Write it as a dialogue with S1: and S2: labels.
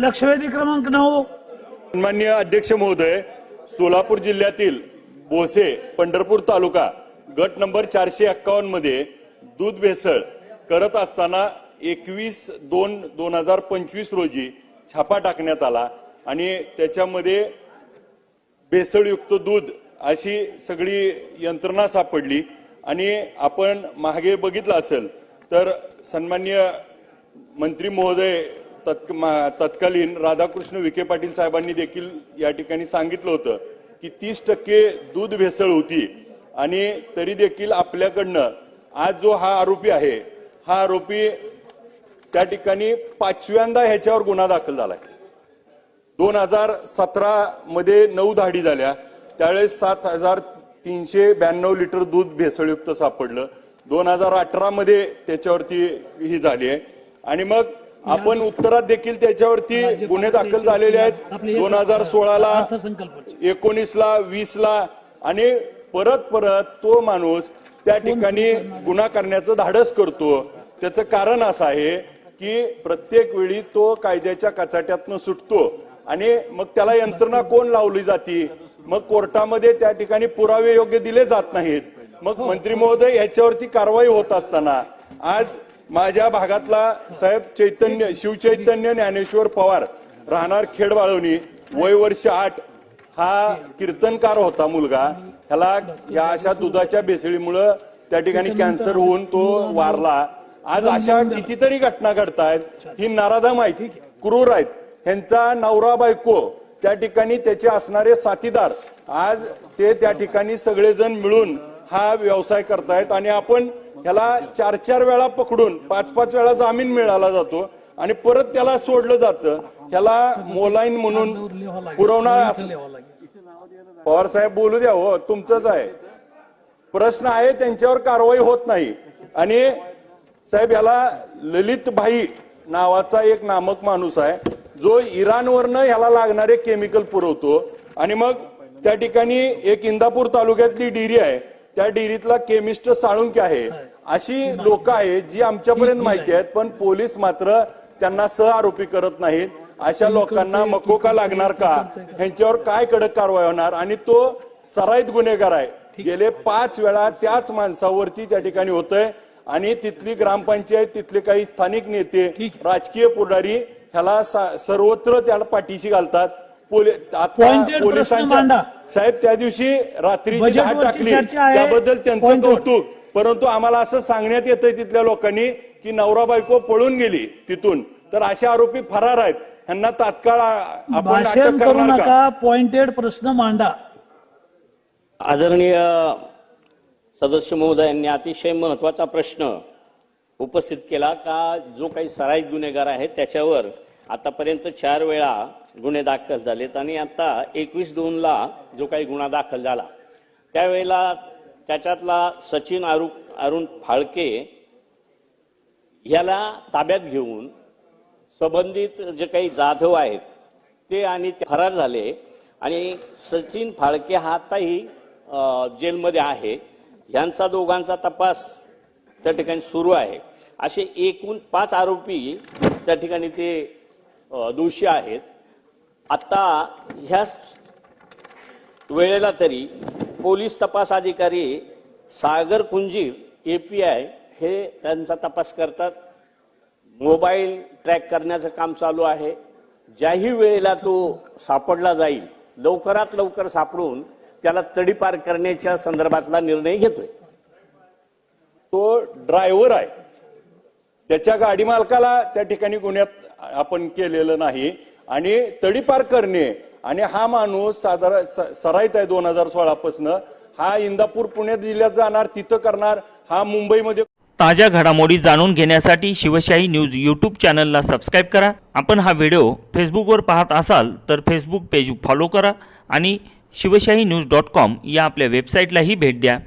S1: लक्षवेधी क्रमांक नऊ.
S2: सन्मान्य अध्यक्ष महोदय सोलापूर जिल्ह्यातील बोसे पंढरपूर तालुका गट नंबर चारशे एक्कावन्नमध्ये दूध भेसळ करत असताना एकवीस दोन दोन हजार पंचवीस रोजी छापा टाकण्यात आला आणि त्याच्यामध्ये भेसळयुक्त दूध अशी सगळी यंत्रणा सापडली. आणि आपण मागे बघितलं असेल तर सन्मान्य मंत्री महोदय तत्क- तत्कालीन राधाकृष्ण विखे पाटील साहेबांनी देखील या ठिकाणी सांगितलं होतं की तीस टक्के दूध भेसळ होती. आणि तरी देखील आपल्याकडनं आज जो हा आरोपी आहे हा आरोपी त्या ठिकाणी पाचव्यांदा ह्याच्यावर गुन्हा दाखल झालाय. दोन हजार सतरा मध्ये नऊ धाडी झाल्या. त्यावेळेस सात हजार तीनशे ब्याण्णव लिटर दूध भेसळयुक्त सापडलं. दोन हजार अठरामध्ये त्याच्यावरती ही झाली आहे. आणि मग आपण उत्तरात देखील त्याच्यावरती गुन्हे दाखल झालेले आहेत. दोन हजार सोळाला एकोणीसला वीसला आणि परत परत तो माणूस त्या ठिकाणी गुन्हा करण्याचं धाडस करतो. त्याचं कारण असं आहे की प्रत्येक वेळी तो कायद्याच्या कचाट्यातनं सुटतो. आणि मग त्याला यंत्रणा कोण लावली जाती? मग कोर्टामध्ये त्या ठिकाणी पुरावे योग्य दिले जात नाहीत. मग मंत्री महोदय याच्यावरती कारवाई होत असताना आज माझ्या भागातला साहेब चैतन्य शिवचैतन्य ज्ञानेश्वर पवार राहणार खेडवाळवणी वय वर्ष आठ. हा कीर्तनकार होता मुलगा. ह्याला या अशा दुधाच्या भेसळीमुळं त्या ठिकाणी कॅन्सर होऊन तो वारला. आज अशा कितीतरी घटना घडतायत. ही नाराधम आहेत क्रूर आहेत. ह्यांचा नवरा बायको त्या ठिकाणी त्याचे असणारे साथीदार आज ते त्या ठिकाणी सगळेजण मिळून हा व्यवसाय करतायत. आणि आपण ह्याला चार चार वेळा पकडून पाच पाच वेळा जामीन मिळाला जातो आणि परत त्याला सोडलं जातं. ह्याला मोलाईन म्हणून पुरवणार पवार साहेब बोलू द्या हो तुमचंच आहे. प्रश्न आहे त्यांच्यावर कारवाई होत नाही. आणि साहेब याला ललित भाई नावाचा एक नामक माणूस आहे जो इराणवरनं ह्याला लागणारे केमिकल पुरवतो. आणि मग त्या ठिकाणी एक इंदापूर तालुक्यातली डेअरी आहे. त्या डेअरीतला केमिस्ट साळुंके आहे. अशी लोक आहेत जी आमच्यापर्यंत माहिती आहेत पण पोलीस मात्र त्यांना सह आरोपी करत नाहीत. अशा लोकांना मकोका लागणार का? ह्यांच्यावर काय कडक कारवाई होणार? आणि तो सराईत गुन्हेगार आहे. गेले पाच वेळा त्याच माणसावरती त्या ठिकाणी होतंय. आणि तिथली ग्रामपंचायत तिथले काही स्थानिक नेते राजकीय पुढारी ह्याला सर्वत्र त्याला पाठीशी घालतात. पोलिसांच्या. साहेब त्या दिवशी रात्री टाकली. त्याबद्दल त्यांचं. कौतुक. परंतु आम्हाला असं सांगण्यात येतंय तिथल्या लोकांनी की नवरा बायको पळून गेली तिथून. तर असे आरोपी फरार आहेत. ह्यांना तात्काळ आपण
S1: करू नका. पॉइंटेड प्रश्न मांडा.
S3: आदरणीय सदस्य महोदयांनी अतिशय महत्त्वाचा प्रश्न उपस्थित केला का जो काही सराईत गुन्हेगार आहे त्याच्यावर आतापर्यंत चार वेळा गुन्हे दाखल झालेत आणि आता एकवीस दोनला जो काही गुन्हा दाखल झाला त्यावेळेला त्याच्यातला सचिन अरु अरुण फाळके याला ताब्यात घेऊन संबंधित जे काही जाधव आहेत ते आणि ते फरार झाले. आणि सचिन फाळके हा आताही जेलमध्ये आहे. यांचा दोघांचा तपास त्या ठिकाणी सुरू आहे. असे एकूण पाच आरोपी त्या ठिकाणी ते दोषी आहेत. आता ह्या वेळेला तरी पोलीस तपास अधिकारी सागर कुंजीर एपीआय हे त्यांचा तपास करतात. मोबाईल ट्रॅक करण्याचं काम चालू आहे. ज्याही वेळेला तो सापडला जाईल लवकरात लवकर सापडून त्याला तडीपार करण्याच्या संदर्भातला निर्णय घेतोय.
S2: तो ड्रायव्हर आहे. त्याच्या गाडी मालकाला त्या ठिकाणी गुन्ह्यात आपण केलेलं नाही. आणि तडीपार करणे आणि हा माणूस साधारण स- सराईत आहे दोन हजार सोळा पासन हा इंदापूर पुणे जिल्ह्यात जाणार तिथं करणार हा मुंबईमध्ये
S4: ताज्या घडामोडी जाणून घेण्यासाठी शिवशाही न्यूज यूट्यूब चॅनलला सबस्क्राईब करा. आपण हा व्हिडिओ फेसबुकवर पाहत असाल तर फेसबुक पेज फॉलो करा आणि शिवशाही न्यूज डॉट कॉम या आपल्या वेबसाईटलाही भेट द्या.